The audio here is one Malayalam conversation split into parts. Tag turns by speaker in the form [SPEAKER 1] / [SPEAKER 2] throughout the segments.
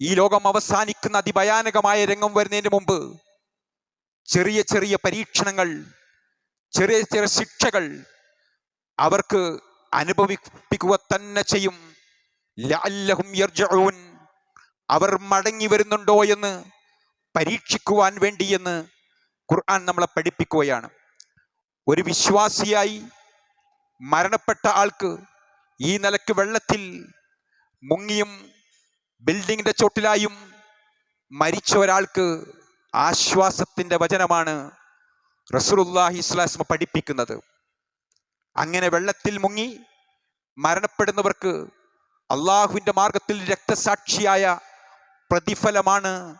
[SPEAKER 1] ഈ ലോകം അവസാനിക്കുന്ന അതിഭയാനകമായ രംഗം വരുന്നതിന് മുമ്പ് ചെറിയ ചെറിയ പരീക്ഷണങ്ങൾ ചെറിയ ചെറിയ ശിക്ഷകൾ അവർക്ക് അനുഭവിപ്പിക്കുക തന്നെ ചെയ്യും. ലഅല്ലഹും യർജഊൻ അവർ മടങ്ങി വരുന്നുണ്ടോ എന്ന് പരീക്ഷിക്കുവാൻ വേണ്ടിയെന്ന് ഖുർആൻ നമ്മളെ പഠിപ്പിക്കുകയാണ്. ഒരു വിശ്വാസിയായി മരണപ്പെട്ട ആൾക്ക് ഈ നിലയ്ക്ക് വെള്ളത്തിൽ മുങ്ങിയും ബിൽഡിങ്ങിന്റെ ചോട്ടിലായും മരിച്ച ഒരാൾക്ക് ആശ്വാസത്തിന്റെ വചനമാണ് റസൂലുള്ളാഹി ഇസ്ലാസ്മ പഠിപ്പിക്കുന്നത്. അങ്ങനെ വെള്ളത്തിൽ മുങ്ങി മരണപ്പെടുന്നവർക്ക് അള്ളാഹുവിന്റെ മാർഗത്തിൽ രക്തസാക്ഷിയായ പ്രതിഫലമാണ്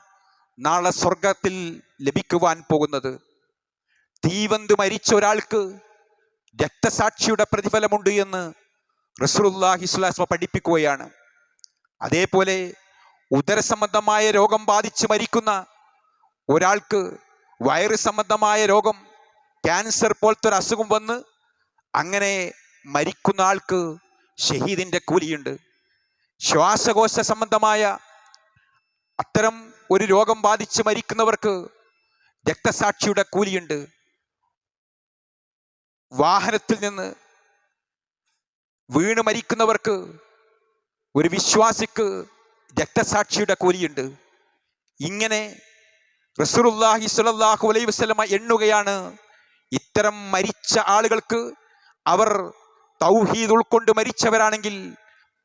[SPEAKER 1] നാളെ സ്വർഗത്തിൽ ലഭിക്കുവാൻ പോകുന്നത്. തീവന്തു മരിച്ച ഒരാൾക്ക് രക്തസാക്ഷിയുടെ പ്രതിഫലമുണ്ട് എന്ന് റസൂലുള്ളാഹി ഇസ്ലാസ്മ പഠിപ്പിക്കുകയാണ്. അതേപോലെ ഉദരസംബന്ധമായ രോഗം ബാധിച്ച് മരിക്കുന്ന ഒരാൾക്ക് വയറ് സംബന്ധമായ രോഗം ക്യാൻസർ പോലത്തെ ഒരു അസുഖം വന്ന് അങ്ങനെ മരിക്കുന്ന ആൾക്ക് ഷഹീദിന്റെ കൂലിയുണ്ട്. ശ്വാസകോശ സംബന്ധമായ അത്തരം ഒരു രോഗം ബാധിച്ച് മരിക്കുന്നവർക്ക് രക്തസാക്ഷിയുടെ കൂലിയുണ്ട്. വാഹനത്തിൽ നിന്ന് വീണ് മരിക്കുന്നവർക്ക് ഒരു വിശ്വാസിക്ക് രക്തസാക്ഷിയുടെ കൂലിയുണ്ട്. ഇങ്ങനെ റസൂലുള്ളാഹി സ്വല്ലല്ലാഹു അലൈ വസല്ലമ എണ്ണുകയാണ് ഇത്തരം മരിച്ച ആളുകൾക്ക് അവർ തൗഹീദ് ഉൾക്കൊണ്ട് മരിച്ചവരാണെങ്കിൽ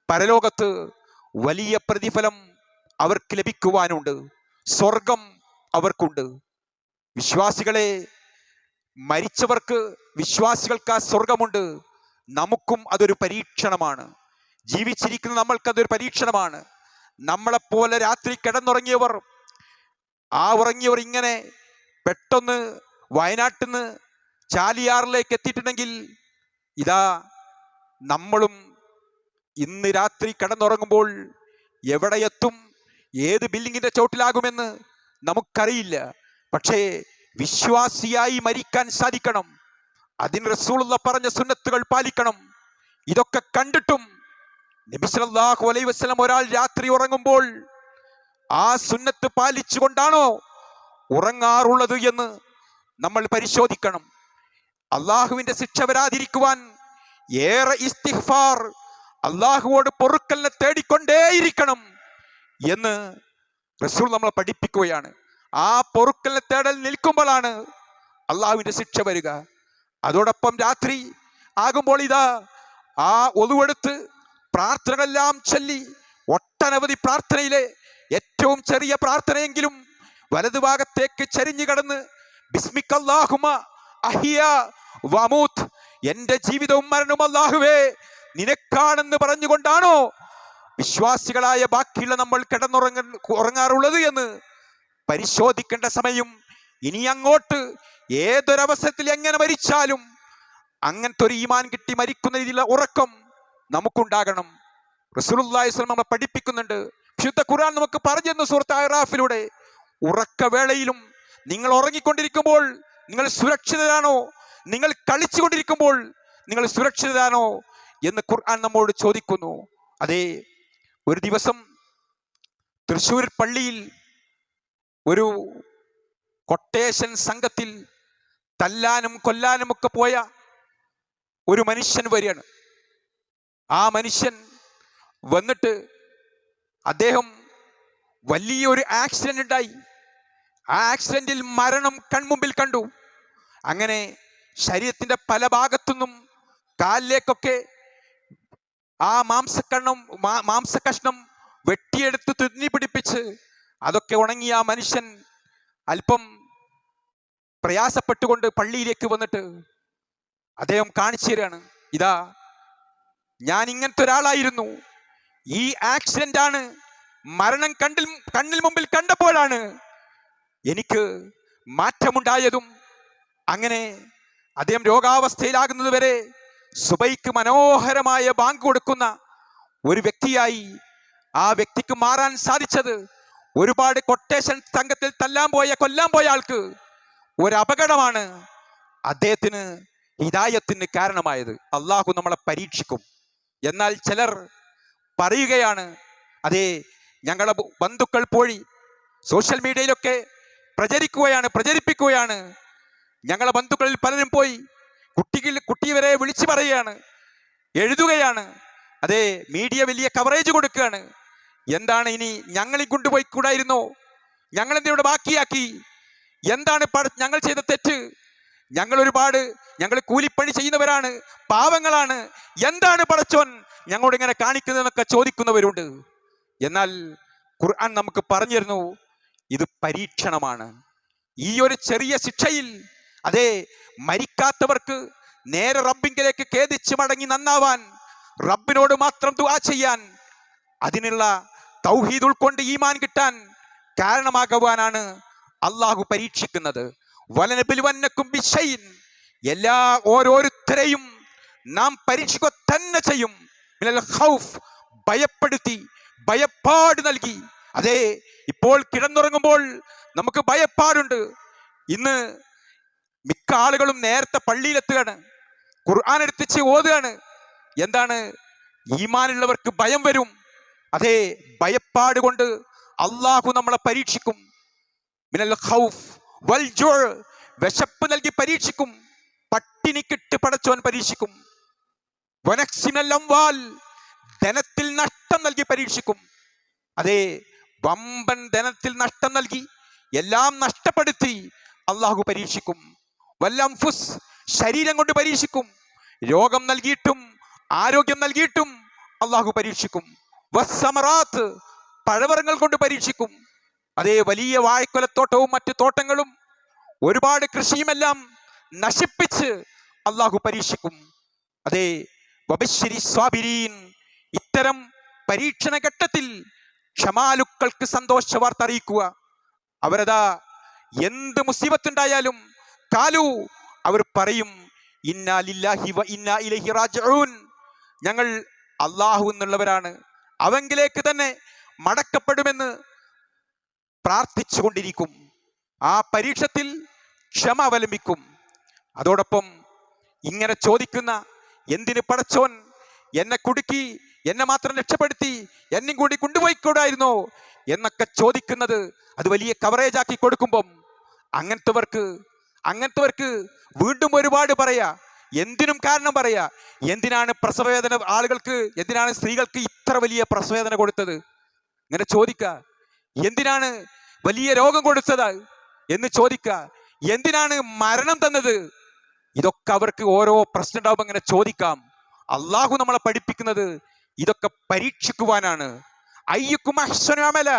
[SPEAKER 1] പരലോകത്ത് വലിയ പ്രതിഫലം അവർക്ക് ലഭിക്കുവാനുണ്ട്. സ്വർഗം അവർക്കുണ്ട്. വിശ്വാസികളെ മരിച്ചവർക്ക് വിശ്വാസികൾക്ക് ആ സ്വർഗമുണ്ട്. നമുക്കും അതൊരു പരീക്ഷണമാണ്. ജീവിച്ചിരിക്കുന്ന നമ്മൾക്ക് അതൊരു പരീക്ഷണമാണ്. നമ്മളെപ്പോലെ രാത്രി കിടന്നുറങ്ങിയവർ ആ ഉറങ്ങിയവർ ഇങ്ങനെ പെട്ടെന്ന് വയനാട്ടിൽ നിന്ന് ചാലിയാറിലേക്ക് എത്തിയിട്ടുണ്ടെങ്കിൽ ഇതാ നമ്മളും ഇന്ന് രാത്രി കിടന്നുറങ്ങുമ്പോൾ എവിടെ എത്തും ഏത് ബിൽഡിങ്ങിന്റെ ചോട്ടിലാകുമെന്ന് നമുക്കറിയില്ല. പക്ഷേ വിശ്വാസിയായി മരിക്കാൻ സാധിക്കണം. അതിന് റസൂലുള്ള പറഞ്ഞ സുന്നത്തുകൾ പാലിക്കണം. ഇതൊക്കെ കണ്ടിട്ടും നബി അലൈ വസല്ലം ഒരാൾ രാത്രി ഉറങ്ങുമ്പോൾ ആ സുന്നത്ത് പാലിച്ചുകൊണ്ടാണോ ഉറങ്ങാറുള്ളത് എന്ന് നമ്മൾ പരിശോധിക്കണം. അള്ളാഹുവിന്റെ ശിക്ഷ വരാതിരിക്കുവാൻ ഏറെ ഇസ്തിഗ്ഫാർ അള്ളാഹുവോട് പൊറുക്കലിനെ തേടിക്കൊണ്ടേയിരിക്കണം എന്ന് റസൂൽ നമ്മളെ പഠിപ്പിക്കുകയാണ്. ആ പൊറുക്കലിനെ തേടൽ നിൽക്കുമ്പോഴാണ് അള്ളാഹുവിന്റെ ശിക്ഷ വരിക. അതോടൊപ്പം രാത്രി ആകുമ്പോൾ ഇതാ ആ ഒതുവെടുത്ത് പ്രാർത്ഥനകളെല്ലാം ചൊല്ലി ഒട്ടനവധി പ്രാർത്ഥനയിലെ ഏറ്റവും ചെറിയ പ്രാർത്ഥനയെങ്കിലും വലതുഭാഗത്തേക്ക് ചരിഞ്ഞു കടന്ന് ബിസ്മിക്കല്ലാഹുമ അഹിയ വമൂത്ത് എന്റെ ജീവിതവും മരണവും അല്ലാഹുവേ നിനക്കാണെന്ന് പറഞ്ഞുകൊണ്ടാണോ വിശ്വാസികളായ ബാക്കിയുള്ള നമ്മൾ കിടന്നുറങ്ങ ഉറങ്ങാറുള്ളത് എന്ന് പരിശോധിക്കേണ്ട സമയം. ഇനി അങ്ങോട്ട് ഏതൊരവസരത്തിൽ എങ്ങനെ മരിച്ചാലും അങ്ങനത്തെ ഒരു ഈമാൻ കിട്ടി മരിക്കുന്ന രീതിയിലുള്ള ഉറക്കം നമുക്കുണ്ടാകണം. റസൂലുള്ളാഹി സ്വലം നമ്മളെ പഠിപ്പിക്കുന്നുണ്ട്. വിശുദ്ധ ഖുർആൻ നമുക്ക് പറഞ്ഞു തന്നു സുഹൃത്ത് ആറാഫിലൂടെ ഉറക്കവേളയിലും നിങ്ങൾ ഉറങ്ങിക്കൊണ്ടിരിക്കുമ്പോൾ നിങ്ങൾ സുരക്ഷിതരാണോ? നിങ്ങൾ കളിച്ചുകൊണ്ടിരിക്കുമ്പോൾ നിങ്ങൾ സുരക്ഷിതരാണോ? എന്ന് ഖുർആൻ നമ്മോട് ചോദിക്കുന്നു. അതെ ഒരു ദിവസം തൃശ്ശൂർ പള്ളിയിൽ ഒരു കൊട്ടേഷൻ സംഘത്തിൽ തല്ലാനും കൊല്ലാനും ഒക്കെ പോയ ഒരു മനുഷ്യൻ വരികയാണ്. ആ മനുഷ്യൻ വന്നിട്ട് അദ്ദേഹം വലിയൊരു ആക്സിഡന്റ് ഉണ്ടായി. ആ ആക്സിഡന്റിൽ മരണം കൺമുമ്പിൽ കണ്ടു. അങ്ങനെ ശരീരത്തിന്റെ പല ഭാഗത്തുനിന്നും കാലിലേക്കൊക്കെ ആ മാംസക്കണ്ണം മാംസകഷ്ണം വെട്ടിയെടുത്ത് തുന്നി പിടിപ്പിച്ച് അതൊക്കെ ഉണങ്ങി ആ മനുഷ്യൻ അല്പം പ്രയാസപ്പെട്ടുകൊണ്ട് പള്ളിയിലേക്ക് വന്നിട്ട് അദ്ദേഹം കാണിച്ചു തരാണ് ഇതാ ഞാൻ ഇങ്ങനത്തെ ഒരാളായിരുന്നു. ഈ ആക്സിഡന്റ് ആണ് മരണം കണ്ടിൽ കണ്ണിൽ മുമ്പിൽ കണ്ടപ്പോഴാണ് എനിക്ക് മാറ്റമുണ്ടായതും. അങ്ങനെ അദ്ദേഹം രോഗാവസ്ഥയിലാകുന്നത് വരെ സുബൈക്ക് മനോഹരമായ ബാങ്ക് കൊടുക്കുന്ന ഒരു വ്യക്തിയായി ആ വ്യക്തിക്ക് മാറാൻ സാധിച്ചത് ഒരുപാട് കൊട്ടേഷൻ സംഘത്തിൽ തല്ലാൻ പോയ കൊല്ലാൻ പോയ ആൾക്ക് ഒരു അപകടമാണ് അദ്ദേഹത്തിന് ഹിതായത്തിന് കാരണമായത്. അള്ളാഹു നമ്മളെ പരീക്ഷിക്കും. എന്നാൽ ചിലർ പറയുകയാണ് അതെ ഞങ്ങളെ ബന്ധുക്കൾ പോയി സോഷ്യൽ മീഡിയയിലൊക്കെ പ്രചരിക്കുകയാണ് പ്രചരിപ്പിക്കുകയാണ്. ഞങ്ങളെ ബന്ധുക്കളിൽ പലരും പോയി കുട്ടികൾ കുട്ടി വരെ വിളിച്ചു പറയുകയാണ് എഴുതുകയാണ്. അതെ മീഡിയ വലിയ കവറേജ് കൊടുക്കുകയാണ്. എന്താണ് ഇനി ഞങ്ങളെ കൊണ്ടുപോയി കൂടായിരുന്നോ? ഞങ്ങൾ എന്തിനോട് ബാക്കിയാക്കി? എന്താണ് ഞങ്ങൾ ചെയ്ത തെറ്റ്? ഞങ്ങൾ ഒരുപാട് ഞങ്ങൾ കൂലിപ്പണി ചെയ്യുന്നവരാണ് പാവങ്ങളാണ്. എന്താണ് പടച്ചോൻ ഞങ്ങളോട് ഇങ്ങനെ കാണിക്കുന്നതെന്നൊക്കെ ചോദിക്കുന്നവരുണ്ട്. എന്നാൽ ഖുർആൻ നമുക്ക് പറഞ്ഞു തരുന്നു ഇത് പരീക്ഷണമാണ്. ഈ ഒരു ചെറിയ ശിക്ഷയിൽ അതെ മരിക്കാത്തവർക്ക് നേരെ റബ്ബിങ്കിലേക്ക് ഖേദിച്ച് മടങ്ങി നന്നാവാൻ റബ്ബിനോട് മാത്രം ദുആ ചെയ്യാൻ അതിനുള്ള തൗഹീദ് ഉൾക്കൊണ്ട് ഈമാൻ കിട്ടാൻ കാരണമാകുവാനാണ് അള്ളാഹു പരീക്ഷിക്കുന്നത്. വലനബിൽവന്നക്കും ബിശൈൻ എല്ലാ ഓരോരുത്തരെയും നാം പരീക്ഷിക്കുക തന്നെ ചെയ്യും. ഖൗഫ് ഭയപ്പെടുത്തി ഭയപ്പാട് നൽകി. അതെ ഇപ്പോൾ കിടന്നുറങ്ങുമ്പോൾ നമുക്ക് ഭയപ്പാടുണ്ട്. ഇന്ന് മിക്ക ആളുകളും നേരത്തെ പള്ളിയിലെത്തുകയാണ്. ഖുർആൻ എടുത്തിച്ച് ഓതുകയാണ്. എന്താണ്? ഈമാനുള്ളവർക്ക് ഭയം വരും. അതെ ഭയപ്പാട് കൊണ്ട് അള്ളാഹു നമ്മളെ പരീക്ഷിക്കും. മിനൽ ഖൗഫ് വൽ ജുഅ വിശപ്പ് നൽകി പരീക്ഷിക്കും പട്ടിണിക്കിട്ട് പടച്ചോൻ പരീക്ഷിക്കും. വനക്സിനെല്ലാം വാൽ ധനത്തിൽ നഷ്ടം നൽകി പരീക്ഷിക്കും. അതെ വമ്പൻ ധനത്തിൽ നഷ്ടം നൽകി എല്ലാം നഷ്ടപ്പെടുത്തി അള്ളാഹു പരീക്ഷിക്കും. വല്ലം ഫുസ് ശരീരം കൊണ്ട് പരീക്ഷിക്കും രോഗം നൽകിയിട്ടും ആരോഗ്യം നൽകിയിട്ടും അള്ളാഹു പരീക്ഷിക്കും. വസ്സമറാത്ത് പഴവറങ്ങൾ കൊണ്ട് പരീക്ഷിക്കും. അതേ വലിയ വായ്ക്കൊലത്തോട്ടവും മറ്റു തോട്ടങ്ങളും ഒരുപാട് കൃഷിയുമെല്ലാം നശിപ്പിച്ച് അള്ളാഹു പരീക്ഷിക്കും. അതേ വബശ്ശരി സ്വാബിരീൻ ഇത്തരം പരീക്ഷണ ഘട്ടത്തിൽ ക്ഷമാലുക്കൾക്ക് സന്തോഷ വാർത്ത അറിയിക്കുക. അവരതാ എന്ത് മുസീബത്തുണ്ടായാലും കാലു അവർ പറയും ഇന്നാ ലില്ലാഹി വ ഇന്നാ ഇലൈഹി റാജിഊൻ. ഞങ്ങൾ അള്ളാഹു എന്നുള്ളവരാണ്. അവങ്കിലേക്ക് തന്നെ മടക്കപ്പെടുമെന്ന് പ്രാർത്ഥിച്ചുകൊണ്ടിരിക്കും. ആ പരീക്ഷത്തിൽ ക്ഷമ അവലംബിക്കും. അതോടൊപ്പം ഇങ്ങനെ ചോദിക്കുന്ന എന്തിന് പടച്ചോൻ എന്നെ കുടുക്കി എന്നെ മാത്രം രക്ഷപ്പെടുത്തി എന്നും കൂടി കൊണ്ടുപോയിക്കൂടായിരുന്നോ? എന്നൊക്കെ ചോദിക്കുന്നത് അത് വലിയ കവറേജ് ആക്കി കൊടുക്കുമ്പം അങ്ങനത്തെവർക്ക് അങ്ങനത്തെവർക്ക് വീണ്ടും ഒരുപാട് പറയാ. എന്തിനും കാരണം പറയാ. എന്തിനാണ് പ്രസവവേദന ആളുകൾക്ക് എന്തിനാണ് സ്ത്രീകൾക്ക് ഇത്ര വലിയ പ്രസവേദന കൊടുത്തത്? ഇങ്ങനെ ചോദിക്ക. എന്തിനാണ് വലിയ രോഗം കൊടുത്തത് എന്ന് ചോദിക്കുക. എന്തിനാണ് മരണം തന്നത്? ഇതൊക്കെ അവർക്ക് ഓരോ പ്രശ്നം ഉണ്ടാവുമ്പോൾ ഇങ്ങനെ ചോദിക്കാം. അള്ളാഹു നമ്മളെ പഠിപ്പിക്കുന്നത് ഇതൊക്കെ പരീക്ഷിക്കുവാനാണ്. അയ്യക്കും അശ്വനാമല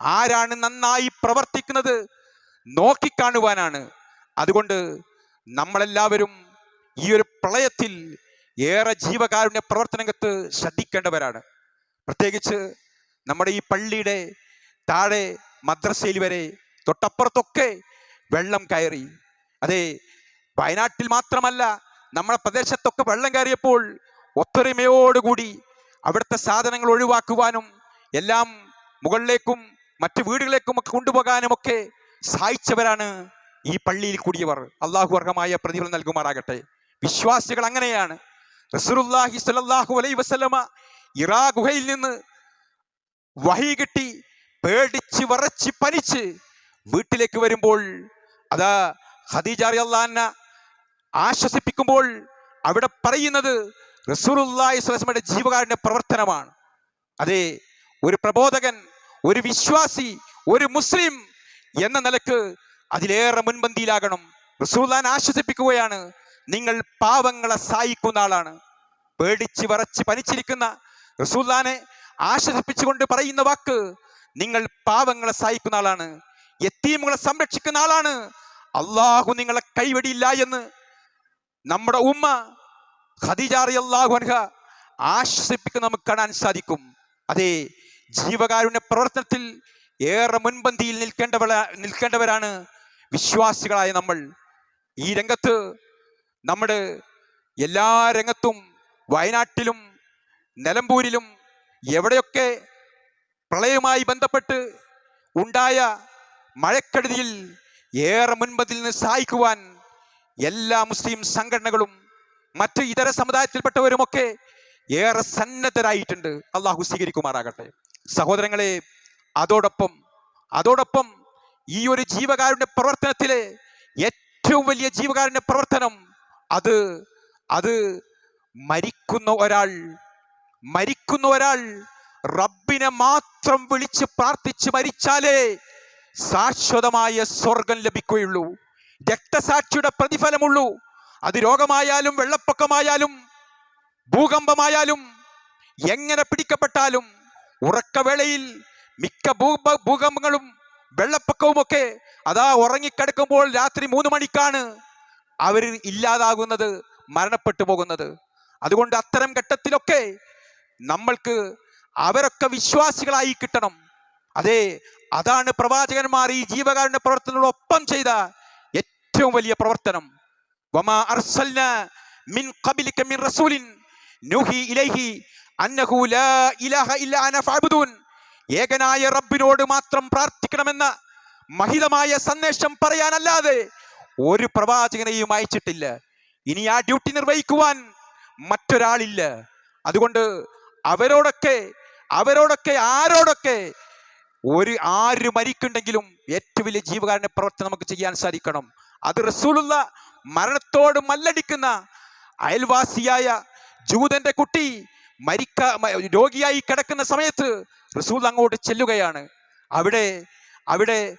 [SPEAKER 1] ആരാണ് നന്നായി പ്രവർത്തിക്കുന്നത് നോക്കിക്കാണുവാനാണ്. അതുകൊണ്ട് നമ്മളെല്ലാവരും ഈ ഒരു പ്രളയത്തിൽ ഏറെ ജീവകാരുണ്യ പ്രവർത്തനങ്ങൾക്ക് ശ്രദ്ധിക്കേണ്ടവരാണ്. പ്രത്യേകിച്ച് നമ്മുടെ ഈ പള്ളിയുടെ താഴെ മദ്രസയിൽ വരെ തൊട്ടപ്പുറത്തൊക്കെ വെള്ളം കയറി. അതെ വയനാട്ടിൽ മാത്രമല്ല നമ്മുടെ പ്രദേശത്തൊക്കെ വെള്ളം കയറിയപ്പോൾ ഒത്തൊരുമയോടുകൂടി അവിടുത്തെ സാധനങ്ങൾ ഒഴിവാക്കുവാനും എല്ലാം മുകളിലേക്കും മറ്റു വീടുകളിലേക്കും ഒക്കെ കൊണ്ടുപോകാനും ഒക്കെ സഹായിച്ചവരാണ് ഈ പള്ളിയിൽ കൂടിയവർ. അള്ളാഹു അർഹമായ പ്രതിഫലം നൽകുമാറാകട്ടെ. വിശ്വാസികൾ അങ്ങനെയാണ്. റസൂലുള്ളാഹി സ്വല്ലല്ലാഹു അലൈഹി വസല്ലമ ഇറാ ഗുഹയിൽ നിന്ന് വഹി കിട്ടി പേടിച്ച് വറച്ച് പനിച്ച് വീട്ടിലേക്ക് വരുമ്പോൾ അതാ ഖദീജ അള്ളാഹന ആശ്വസിപ്പിക്കുമ്പോൾ അവിടെ പറയുന്നത് റസൂലുള്ളാഹി ജീവകാരുടെ പ്രവർത്തനമാണ്. അതെ ഒരു പ്രബോധകൻ ഒരു വിശ്വാസി ഒരു മുസ്ലിം എന്ന നിലയ്ക്ക് അതിലേറെ മുൻപന്തിയിലാകണം. റസൂല്ലാൻ ആശ്വസിപ്പിക്കുകയാണ് നിങ്ങൾ പാവങ്ങളെ സഹായിക്കുന്ന ആളാണ്. പേടിച്ച് വറച്ച് പനിച്ചിരിക്കുന്ന റസൂല്ലാനെ ആശ്വസിപ്പിച്ചുകൊണ്ട് പറയുന്ന വാക്ക് നിങ്ങൾ പാവങ്ങളെ സഹായിക്കുന്ന ആളാണ്. യത്തീമുകളെ സംരക്ഷിക്കുന്ന ആളാണ്. അള്ളാഹു നിങ്ങളെ കൈവടിയില്ല എന്ന് നമ്മുടെ ഉമ്മ ഖദീജാറി അള്ളാഹു അൻഹ ആശ്വസിപ്പിക്കുന്ന നമുക്ക് കാണാൻ സാധിക്കും. അതെ ജീവകാരുണ്യ പ്രവർത്തനത്തിൽ ഏറെ മുൻപന്തിയിൽ നിൽക്കേണ്ടവ നിൽക്കേണ്ടവരാണ് വിശ്വാസികളായ നമ്മൾ. ഈ രംഗത്ത് നമ്മുടെ എല്ലാ രംഗത്തും വയനാട്ടിലും നിലമ്പൂരിലും എവിടെയൊക്കെ പ്രളയവുമായി ബന്ധപ്പെട്ട് ഉണ്ടായ മഴക്കെടുതിയിൽ ഏറെ മുൻപതിൽ നിന്ന് സഹായിക്കുവാൻ എല്ലാ മുസ്ലിം സംഘടനകളും മറ്റ് ഇതര സമുദായത്തിൽപ്പെട്ടവരുമൊക്കെ ഏറെ സന്നദ്ധരായിട്ടുണ്ട്. അള്ളാഹു സ്വീകരിക്കുമാറാകട്ടെ. സഹോദരങ്ങളെ അതോടൊപ്പം അതോടൊപ്പം ഈ ഒരു ജീവകാരുണ്യ പ്രവർത്തനത്തിലെ ഏറ്റവും വലിയ ജീവകാരുണ്യ പ്രവർത്തനം അത് അത് മരിക്കുന്ന ഒരാൾ മരിക്കുന്ന ഒരാൾ റബ്ബിനെ മാത്രം വിളിച്ച് പ്രാർത്ഥിച്ച് മരിച്ചാലേ ശാശ്വതമായ സ്വർഗം ലഭിക്കുകയുള്ളൂ. രക്തസാക്ഷിയുടെ പ്രതിഫലമുള്ളൂ. അത് രോഗമായാലും വെള്ളപ്പൊക്കമായാലും ഭൂകമ്പമായാലും എങ്ങനെ പിടിക്കപ്പെട്ടാലും ഉറക്കവേളയിൽ മിക്ക ഭൂക ഭൂകമ്പങ്ങളും വെള്ളപ്പൊക്കവുമൊക്കെ അതാ ഉറങ്ങിക്കിടക്കുമ്പോൾ രാത്രി മൂന്ന് മണിക്കാണ് അവർ ഇല്ലാതാകുന്നത് മരണപ്പെട്ടു പോകുന്നത്. അതുകൊണ്ട് അത്തരം ഘട്ടത്തിലൊക്കെ നമ്മൾക്ക് അവരൊക്കെ വിശ്വാസികളായി കിട്ടണം. അതെ അതാണ് പ്രവാചകന്മാർ ഈ ജീവകാരുണ്യ പ്രവർത്തനങ്ങളൊപ്പം ചെയ്ത ഏറ്റവും വലിയ പ്രവർത്തനം. വമാ അർസൽന മിൻ ഖബലിക മിൻ റസൂലിൻ നൂഹി ഇലൈഹി അന്നഹു ലാ ഇലാഹ ഇല്ല അന ഫഅബ്ദൂൻ. ഏകനായ റബ്ബിനോട് മാത്രം പ്രാർത്ഥിക്കണമെന്ന മഹിതമായ സന്ദേശം പറയാനല്ലാതെ ഒരു പ്രവാചകനെയും അയച്ചിട്ടില്ല. ഇനി ആ ഡ്യൂട്ടി നിർവഹിക്കുവാൻ മറ്റൊരാളില്ല. അതുകൊണ്ട് അവരോടൊക്കെ അവരോടൊക്കെ ആരോടൊക്കെ ഒരു ആര് മരിക്കുണ്ടെങ്കിലും ഏറ്റവും വലിയ ജീവകാരുണ്യ പ്രവർത്തനം നമുക്ക് ചെയ്യാൻ സാധിക്കണം. അത് റസൂലുള്ള മരണത്തോട് മല്ലടിക്കുന്ന അയൽവാസിയായ ജൂതന്റെ കുട്ടി മരിക്ക രോഗിയായി കിടക്കുന്ന സമയത്ത് റസൂൽ അങ്ങോട്ട് ചെല്ലുകയാണ്. അവിടെ അവിടെ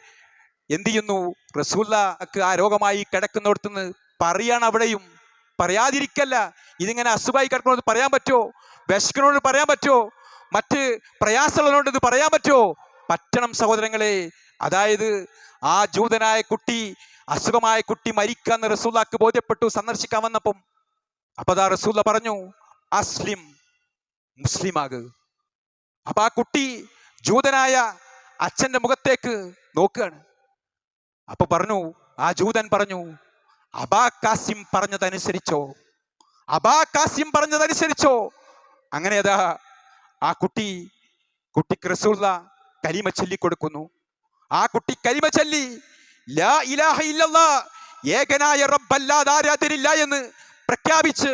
[SPEAKER 1] എന്തു ചെയ്യുന്നു? റസൂല്ലക്ക് ആ രോഗമായി കിടക്കുന്നിടത്തുനിന്ന് പറയാണ് അവിടെയും. പറയാതിരിക്കല്ല. ഇതിങ്ങനെ അസുഖമായി കിടക്കണമെന്ന് പറയാൻ പറ്റുമോ? വിശക്കണോട് പറയാൻ പറ്റുമോ? മറ്റ് പ്രയാസമുള്ളതുകൊണ്ട് ഇത് പറയാൻ പറ്റുമോ? പറ്റണം സഹോദരങ്ങളെ. അതായത് ആ ജൂതനായ കുട്ടി അസുഖമായ കുട്ടി മരിക്കാന്ന് റസൂല്ലാക്ക് ബോധ്യപ്പെട്ടു സന്ദർശിക്കാൻ വന്നപ്പം. അപ്പൊ അതാ റസൂല്ല പറഞ്ഞു അസ്ലിം മുസ്ലിമാക്. അപ്പൊ ആ കുട്ടി ജൂതനായ അച്ഛന്റെ മുഖത്തേക്ക് നോക്കുകയാണ്. അപ്പൊ പറഞ്ഞു ആ ജൂതൻ പറഞ്ഞു അബാ കാസിം പറഞ്ഞതനുസരിച്ചോ? അബാ കാസിം പറഞ്ഞതനുസരിച്ചോ? അങ്ങനെ അതാ ആ കുട്ടി കുട്ടി റസൂള്ള കലിമ ചൊല്ലി കൊടുക്കുന്നു. ആ കുട്ടി കലിമ ചൊല്ലി ലാ ഇലാഹ ഇല്ലല്ലാ ഏകനായ റബ്ബല്ലാതെ ആരാധനില്ല എന്ന് പ്രഖ്യാപിച്ച്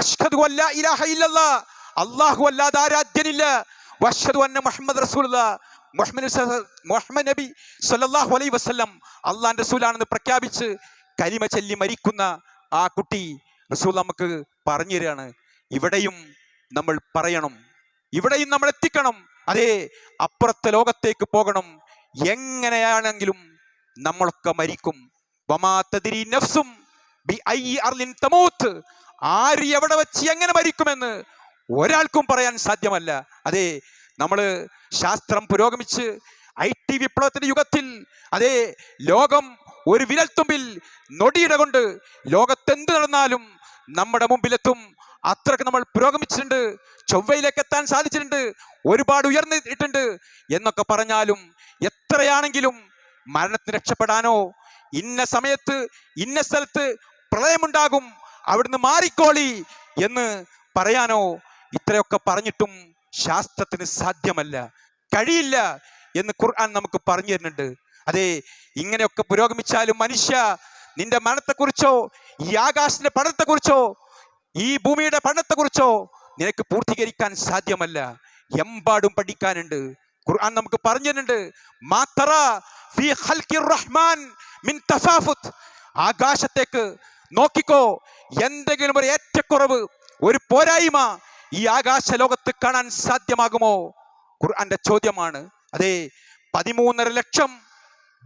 [SPEAKER 1] അഷ്ഹദു അല്ലാ ഇലാഹ ഇല്ലല്ലാ അല്ലാഹു അല്ലാതെ ആരാധ്യനില്ല വഷ്ഹദു അന്ന മുഹമ്മദ് റസൂലുള്ള മുഹമ്മദ് മുഹമ്മദ് നബി സല്ലല്ലാഹു അലൈഹി വസല്ലം അള്ളാന്റെ റസൂലാണെന്ന് പ്രഖ്യാപിച്ച് കലിമ ചൊല്ലി മരിക്കുന്ന ആ കുട്ടി റസൂൽ നമുക്ക് പറഞ്ഞു തരികയാണ്. ഇവിടെയും നമ്മൾ പറയണം. ഇവിടെയും നമ്മൾ എത്തിക്കണം അതെ അപ്പുറത്തെ ലോകത്തേക്ക് പോകണം. എങ്ങനെയാണെങ്കിലും നമ്മളൊക്കെ മരിക്കും. നഫ്സും ആര് എവിടെ വെച്ച് എങ്ങനെ മരിക്കുമെന്ന് ഒരാൾക്കും പറയാൻ സാധ്യമല്ല. അതെ നമ്മൾ ശാസ്ത്രം പുരോഗമിച്ച് ഐ ടി വിപ്ലവത്തിന്റെ യുഗത്തിൽ അതെ ലോകം ഒരു വിരൽത്തുമ്പിൽ നൊടിയിട കൊണ്ട് ലോകത്തെന്ത് നടന്നാലും നമ്മുടെ മുമ്പിലെത്തും. അത്രയ്ക്ക് നമ്മൾ പുരോഗമിച്ചിട്ടുണ്ട് ചൊവ്വയിലേക്ക് എത്താൻ സാധിച്ചിട്ടുണ്ട് ഒരുപാട് ഉയർന്നിട്ടുണ്ട് എന്നൊക്കെ പറഞ്ഞാലും എത്രയാണെങ്കിലും മരണത്തിന് രക്ഷപ്പെടാനോ ഇന്ന സമയത്ത് ഇന്ന സ്ഥലത്ത് പ്രളയമുണ്ടാകും അവിടുന്ന് മാറിക്കോളി എന്ന് പറയാനോ ഇത്രയൊക്കെ പറഞ്ഞിട്ടും ശാസ്ത്രത്തിന് സാധ്യമല്ല കഴിയില്ല എന്ന് ഖുർആൻ നമുക്ക് പറഞ്ഞു തരുന്നുണ്ട്. അതെ ഇങ്ങനെയൊക്കെ പുരോഗമിച്ചാലും മനുഷ്യ നിന്റെ മരണത്തെക്കുറിച്ചോ ഈ ആകാശത്തിന്റെ പഠനത്തെക്കുറിച്ചോ ഈ ഭൂമിയുടെ പഠനത്തെക്കുറിച്ചോ നിനക്ക് പൂർത്തീകരിക്കാൻ സാധ്യമല്ല. എമ്പാടും പഠിക്കാനുണ്ട്. ഖുർആൻ നമുക്ക് പറഞ്ഞിട്ടുണ്ട് മാത്ര ഫീ ഖൽഖിർ റഹ്മാൻ മിൻ തഫാഫുത്ത്. ആകാശത്തേക്ക് നോക്കിക്കോ. എന്തെങ്കിലും ഒരു ഏറ്റക്കുറവ് ഒരു പോരായ്മ ഈ ആകാശ ലോകത്ത് കാണാൻ സാധ്യമാകുമോ? ഖുർആന്റെ ചോദ്യമാണ്. അതെ പതിമൂന്നര ലക്ഷം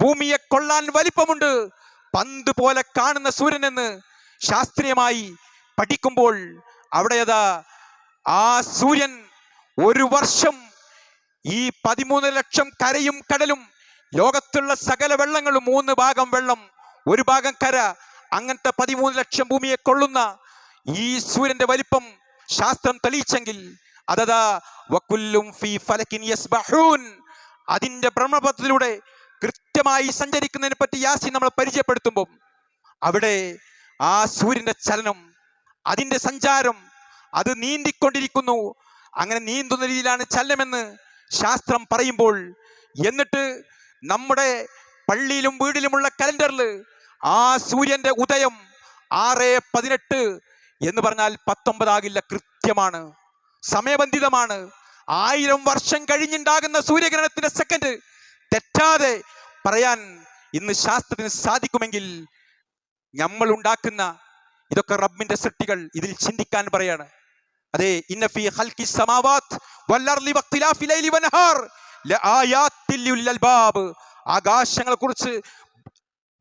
[SPEAKER 1] ഭൂമിയെ കൊള്ളാൻ വലിപ്പമുണ്ട്. പന്ത് പോലെ കാണുന്ന സൂര്യൻ എന്ന് ശാസ്ത്രീയമായി പഠിക്കുമ്പോൾ അവിടെ അതാ ആ സൂര്യൻ ഒരു വർഷം ഈ പതിമൂന്ന് ലക്ഷം കരയും കടലും ലോകത്തുള്ള സകല വെള്ളങ്ങളും മൂന്ന് ഭാഗം വെള്ളം ഒരു ഭാഗം കര അങ്ങനത്തെ പതിമൂന്ന് ലക്ഷം ഭൂമിയെ കൊള്ളുന്ന ഈ സൂര്യന്റെ വലിപ്പം ശാസ്ത്രം തെളിയിച്ചെങ്കിൽ അതതാ ഫലക്കിൻ യസ്ബഹൂൻ. അതിന്റെ ഭ്രമണപഥത്തിലൂടെ കൃത്യമായി സഞ്ചരിക്കുന്നതിനെ പറ്റി യാസി നമ്മളെ പരിചയപ്പെടുത്തുമ്പോൾ അവിടെ ആ സൂര്യന്റെ ചലനം അതിന്റെ സഞ്ചാരം അത് നീന്തിക്കൊണ്ടിരിക്കുന്നു. അങ്ങനെ നീന്തുന്ന രീതിയിലാണ് ചല്ലമെന്ന് ശാസ്ത്രം പറയുമ്പോൾ എന്നിട്ട് നമ്മുടെ പള്ളിയിലും വീടിലുമുള്ള കലണ്ടറിൽ ആ സൂര്യന്റെ ഉദയം ആറ് പതിനെട്ട് എന്ന് പറഞ്ഞാൽ പത്തൊമ്പതാകില്ല കൃത്യമാണ്. സമയബന്ധിതമാണ്. ആയിരം വർഷം കഴിഞ്ഞുണ്ടാകുന്ന സൂര്യഗ്രഹണത്തിന്റെ സെക്കൻഡ് തെറ്റാതെ പറയാൻ ഇന്ന് ശാസ്ത്രത്തിന് സാധിക്കുമെങ്കിൽ നമ്മൾ ഉണ്ടാക്കുന്ന ഇതൊക്കെ റബ്ബിന്റെ സൃഷ്ടികൾ. ഇതിൽ ചിന്തിക്കാൻ പറയാണ്. അതെ ഇന്നഫി ഹൽക്കി സമാവാത്ത് വല്ലർലി വഖ്തിലാഫി ലൈലി വനഹാർ ലആയാത്തിൽ ലിൽ അൽബാബ് ആകാശങ്ങളെ കുറിച്ച്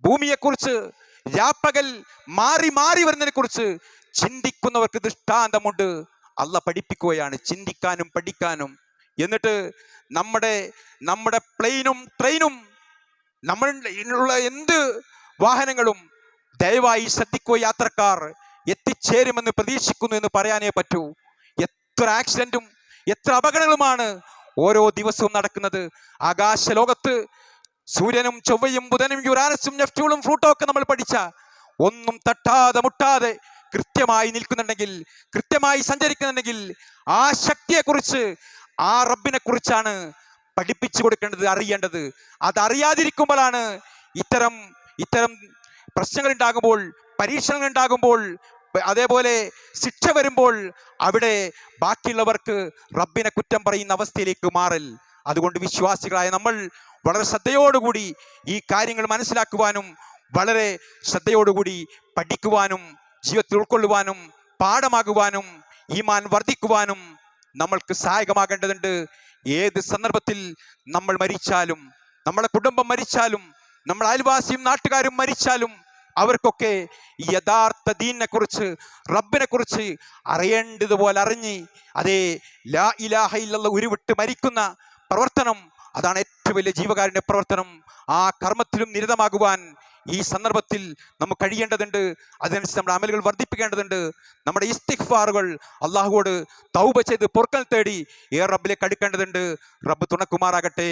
[SPEAKER 1] ഭൂമിയെ കുറിച്ച് രാപ്പകൽ മാറി മാറി വരുന്നതിനെ കുറിച്ച് ചിന്തിക്കുന്നവർക്ക് ദൃഷ്ടാന്തമുണ്ട്. അല്ല പഠിപ്പിക്കുകയാണ് ചിന്തിക്കാനും പഠിക്കാനും. എന്നിട്ട് നമ്മുടെ നമ്മുടെ പ്ലെയിനും ട്രെയിനും നമ്മളുള്ള എന്ത് വാഹനങ്ങളും ദയവായി ശ്രദ്ധിക്കുക യാത്രക്കാർ. എത്തിച്ചേരുമെന്ന് പ്രതീക്ഷിക്കുന്നു എന്ന് പറയാനേ പറ്റൂ. എത്ര ആക്സിഡന്റും എത്ര അപകടങ്ങളുമാണ് ഓരോ ദിവസവും നടക്കുന്നത്. ആകാശ ലോകത്ത് സൂര്യനും ചൊവ്വയും ബുധനും യുറാനസും നെഫ്റ്റ്യൂണും ഫ്ലൂട്ടോ ഒക്കെ നമ്മൾ പഠിച്ച. ഒന്നും തട്ടാതെ മുട്ടാതെ കൃത്യമായി നിൽക്കുന്നുണ്ടെങ്കിൽ കൃത്യമായി സഞ്ചരിക്കുന്നുണ്ടെങ്കിൽ ആ ശക്തിയെക്കുറിച്ച് ആ റബ്ബിനെ കുറിച്ചാണ് പഠിപ്പിച്ചു കൊടുക്കേണ്ടത് അറിയേണ്ടത്. അത് അറിയാതിരിക്കുമ്പോഴാണ് ഇത്തരം ഇത്തരം പ്രശ്നങ്ങൾ ഉണ്ടാകുമ്പോൾ പരീക്ഷണങ്ങൾ ഉണ്ടാകുമ്പോൾ അതേപോലെ ശിക്ഷ വരുമ്പോൾ അവിടെ ബാക്കിയുള്ളവർക്ക് റബ്ബിനെ കുറ്റം പറയുന്ന അവസ്ഥയിലേക്ക് മാറൽ. അതുകൊണ്ട് വിശ്വാസികളായ നമ്മൾ വളരെ ശ്രദ്ധയോടുകൂടി ഈ കാര്യങ്ങൾ മനസ്സിലാക്കുവാനും വളരെ ശ്രദ്ധയോടുകൂടി പഠിക്കുവാനും ജീവിതത്തിൽ ഉൾക്കൊള്ളുവാനും പാഠമാകുവാനും ഈമാൻ വർദ്ധിക്കുവാനും നമ്മൾക്ക് സഹായകമാകേണ്ടതുണ്ട്. ഏത് സന്ദർഭത്തിൽ നമ്മൾ മരിച്ചാലും നമ്മുടെ കുടുംബം മരിച്ചാലും നമ്മൾ അയൽവാസിയും നാട്ടുകാരും മരിച്ചാലും അവർക്കൊക്കെ യഥാർത്ഥ ദീനിനെ കുറിച്ച് റബ്ബിനെ കുറിച്ച് അറിയേണ്ടതുപോലെ അറിഞ്ഞ് അതേ ലാ ഇലാഹ ഇല്ലല്ല ഉരുവിട്ട് മരിക്കുന്ന പ്രവർത്തനം അതാണ് ഏറ്റവും വലിയ ജീവകാരുണ്യ പ്രവർത്തനം. ആ കർമ്മത്തിലും നിരതമാകുവാൻ ഈ സന്ദർഭത്തിൽ നമുക്ക് കഴിയേണ്ടതുണ്ട്. അതിനനുസരിച്ച് നമ്മുടെ അമലുകൾ വർദ്ധിപ്പിക്കേണ്ടതുണ്ട്. നമ്മുടെ ഇസ്തിഗ്ഫാറുകൾ അള്ളാഹുവോട് തൗബ ചെയ്ത് പൊറുക്കൽ തേടി ഏ റബ്ബിലേക്ക് അടുക്കേണ്ടതുണ്ട്. റബ്ബ് തുണക്കുമാറാകട്ടെ.